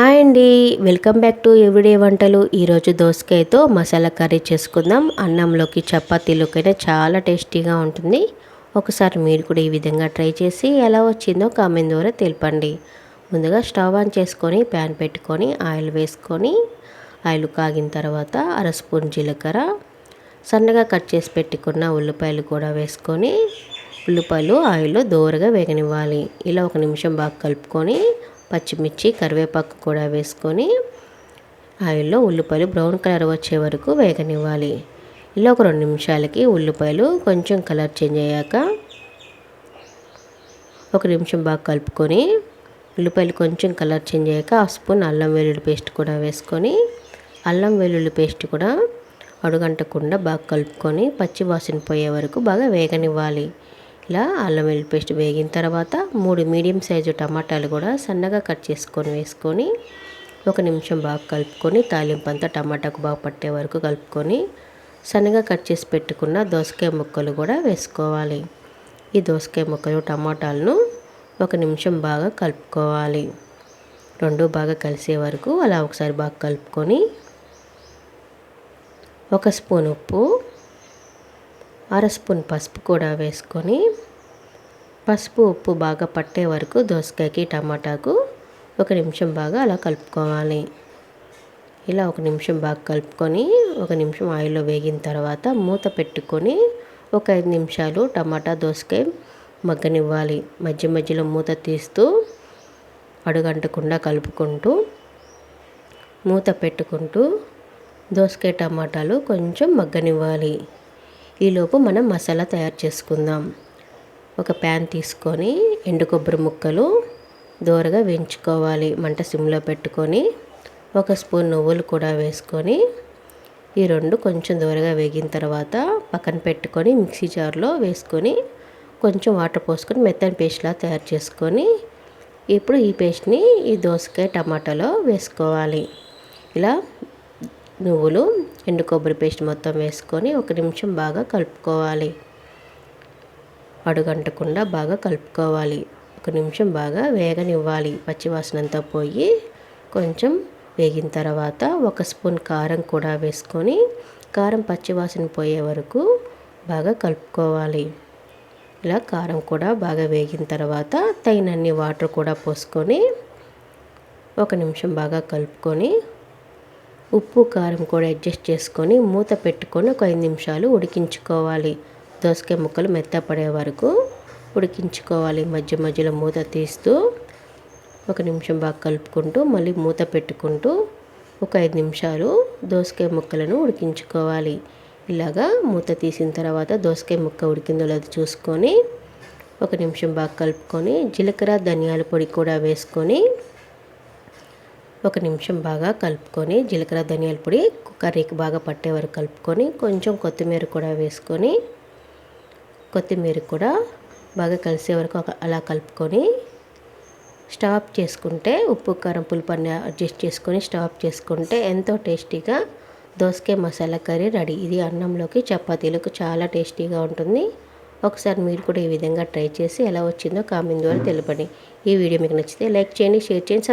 Hi అండి. Welcome back to everyday వంటలు. ఈరోజు దోసకాయతో మసాలా కర్రీ చేసుకుందాం. అన్నంలోకి చపాతీలోకైనా చాలా టేస్టీగా ఉంటుంది. ఒకసారి మీరు కూడా ఈ విధంగా ట్రై చేసి ఎలా వచ్చిందో కామెంట్ ద్వారా తెలపండి. ముందుగా స్టవ్ ఆన్ చేసుకొని ప్యాన్ పెట్టుకొని ఆయిల్ వేసుకొని ఆయిల్ కాగిన తర్వాత అర స్పూన్ జీలకర్ర సన్నగా కట్ చేసి పెట్టుకున్న ఉల్లిపాయలు కూడా వేసుకొని ఉల్లిపాయలు ఆయిల్లో దోరగా వేగనివ్వాలి. ఇలా ఒక నిమిషం బాగా కలుపుకొని పచ్చిమిర్చి కరివేపాకు కూడా వేసుకొని ఆయిల్లో ఉల్లిపాయలు బ్రౌన్ కలర్ వచ్చే వరకు వేగనివ్వాలి. ఇలా ఒక రెండు నిమిషాలకి ఉల్లిపాయలు కొంచెం కలర్ చేంజ్ అయ్యాక ఒక నిమిషం బాగా కలుపుకొని ఉల్లిపాయలు కొంచెం కలర్ చేంజ్ అయ్యాక హాఫ్ స్పూన్ అల్లం వెల్లుల్లి పేస్ట్ కూడా వేసుకొని అల్లం వెల్లుల్లి పేస్ట్ కూడా అడుగంటకుండా బాగా కలుపుకొని పచ్చి వాసన పోయే వరకు బాగా వేగనివ్వాలి. ఇలా అల్లం వెల్లుల్లి పేస్ట్ వేగిన తర్వాత మూడు మీడియం సైజు టమాటాలు కూడా సన్నగా కట్ చేసుకొని వేసుకొని ఒక నిమిషం బాగా కలుపుకొని తాలింపు అంతా టమాటాకు బాగా పట్టే వరకు కలుపుకొని సన్నగా కట్ చేసి పెట్టుకున్న దోసకాయ ముక్కలు కూడా వేసుకోవాలి. ఈ దోసకాయ ముక్కలు టమాటాలను ఒక నిమిషం బాగా కలుపుకోవాలి. రెండు బాగా కలిసే వరకు అలా ఒకసారి బాగా కలుపుకొని ఒక స్పూన్ ఉప్పు అర స్పూన్ పసుపు కూడా వేసుకొని పసుపు ఉప్పు బాగా పట్టే వరకు దోసకాయకి టమాటాకు ఒక నిమిషం బాగా అలా కలుపుకోవాలి. ఇలా ఒక నిమిషం బాగా కలుపుకొని ఒక నిమిషం ఆయిల్లో వేగిన తర్వాత మూత పెట్టుకొని ఒక ఐదు నిమిషాలు టమాటా దోసకాయ మగ్గనివ్వాలి. మధ్య మధ్యలో మూత తీస్తూ అడుగంటకుండా కలుపుకుంటూ మూత పెట్టుకుంటూ దోసకాయ టమాటాలు కొంచెం మగ్గనివ్వాలి. ఈలోపు మనం మసాలా తయారు చేసుకుందాం. ఒక ప్యాన్ తీసుకొని ఎండు కొబ్బరి ముక్కలు దూరగా వేయించుకోవాలి. మంట సిమ్లో పెట్టుకొని ఒక స్పూన్ నువ్వులు కూడా వేసుకొని ఈ రెండు కొంచెం దూరగా వేగిన తర్వాత పక్కన పెట్టుకొని మిక్సీ జార్లో వేసుకొని కొంచెం వాటర్ పోసుకొని మెత్తని పేస్ట్లా తయారు చేసుకొని ఇప్పుడు ఈ పేస్ట్ని ఈ దోసకాయ టమాటాలో వేసుకోవాలి. ఇలా నువ్వులు ఎండు కొబ్బరి పేస్ట్ మొత్తం వేసుకొని ఒక నిమిషం బాగా కలుపుకోవాలి. అడుగంటకుండా బాగా కలుపుకోవాలి. ఒక నిమిషం బాగా వేగనివ్వాలి. పచ్చివాసనంతా పోయి కొంచెం వేగిన తర్వాత ఒక స్పూన్ కారం కూడా వేసుకొని కారం పచ్చివాసన పోయే వరకు బాగా కలుపుకోవాలి. ఇలా కారం కూడా బాగా వేగిన తర్వాత తగినన్ని వాటర్ కూడా పోసుకొని ఒక నిమిషం బాగా కలుపుకొని ఉప్పు కారం కూడా అడ్జస్ట్ చేసుకొని మూత పెట్టుకొని ఒక ఐదు నిమిషాలు ఉడికించుకోవాలి. దోసకాయ ముక్కలు మెత్తపడే వరకు ఉడికించుకోవాలి. మధ్య మధ్యలో మూత తీస్తూ ఒక నిమిషం బాగా కలుపుకుంటూ మళ్ళీ మూత పెట్టుకుంటూ ఒక ఐదు నిమిషాలు దోసకాయ ముక్కలను ఉడికించుకోవాలి. ఇలాగా మూత తీసిన తర్వాత దోసకాయ ముక్క ఉడికిందో లేదో చూసుకొని ఒక నిమిషం బాగా కలుపుకొని జీలకర్ర ధనియాల పొడి కూడా వేసుకొని ఒక నిమిషం బాగా కలుపుకొని జీలకర్ర ధనియాల పొడి కర్రీకి బాగా పట్టే వరకు కలుపుకొని కొంచెం కొత్తిమీర కూడా వేసుకొని కొత్తిమీర కూడా బాగా కలిసే వరకు అలా కలుపుకొని స్టాప్ చేసుకుంటే ఉప్పు కారం పులుపు అన్ని అడ్జస్ట్ చేసుకొని స్టాప్ చేసుకుంటే ఎంతో టేస్టీగా దోసకాయ మసాలా కర్రీ రెడీ. ఇది అన్నంలోకి చపాతీలకు చాలా టేస్టీగా ఉంటుంది. ఒకసారి మీరు కూడా ఈ విధంగా ట్రై చేసి ఎలా వచ్చిందో కామెంట్ ద్వారా తెలపండి. ఈ వీడియో మీకు నచ్చితే లైక్ చేయండి షేర్ చేయండి